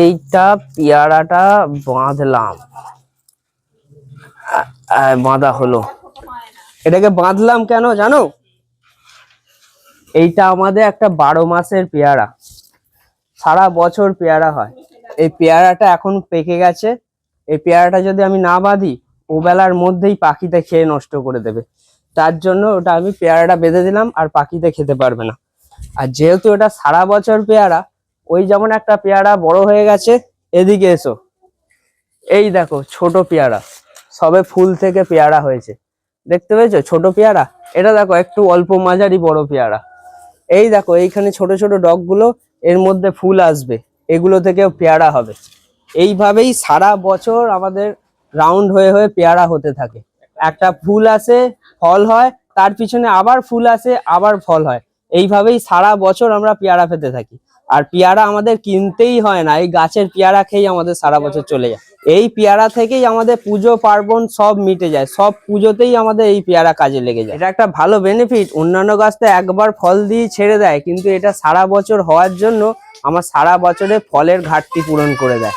এইটা পেয়ারাটা বাঁধলাম। বাঁধা হলো। এটাকে বাঁধলাম কেন জানো? এইটা আমাদের একটা বারো মাসের পেয়ারা। সারা বছর পেয়ারা হয়। এই পেয়ারাটা এখন পেকে গেছে। এই পেয়ারাটা যদি আমি না বাঁধি ও বেলার মধ্যেই পাখিতে খেয়ে নষ্ট করে দেবে। তার জন্য ওটা আমি পেয়ারাটা বেঁধে দিলাম আর পাখিতে খেতে পারবে না। আর যেহেতু এটা সারা বছর পেয়ারা ওই যেমন একটা পেয়ারা বড় হয়ে গেছে, এদিকে এসো। এই দেখো, ছোট পেয়ারা। সবে ফুল থেকে পেয়ারা হয়েছে। দেখতে পেয়েছ? ছোট পেয়ারা? এটা দেখো, একটু অল্প মাঝারি বড় পেয়ারা। এই দেখো, এইখানে ছোট ছোট ডগগুলো, এর মধ্যে ফুল আসবে। এগুলো থেকেও পেয়ারা হবে। এইভাবেই সারা বছর আমাদের রাউন্ড হয়ে হয়ে পেয়ারা হতে থাকে। একটা ফুল আসে, ফল হয়, তার পিছনে আবার ফুল আসে, আবার ফল হয়। এইভাবেই সারা বছর আমরা পেয়ারা পেতে থাকি। আর পেয়ারা আমাদের কিনতেই হয় না, এই গাছের পেয়ারা খেয়েই আমাদের সারা বছর চলে যায়। এই পেয়ারা থেকেই আমাদের পুজো, পার্বণ সব মিটে যায়, সব পুজোতেই আমাদের এই পেয়ারা কাজে লেগে যায়। এটা একটা ভালো বেনিফিট অন্যান্য গাছ তো একবার ফল দিয়ে ছেড়ে দেয়, কিন্তু এটা সারা বছর হওয়ার জন্য আমার সারা বছরে ফলের ঘাটতি পূরণ করে দেয়।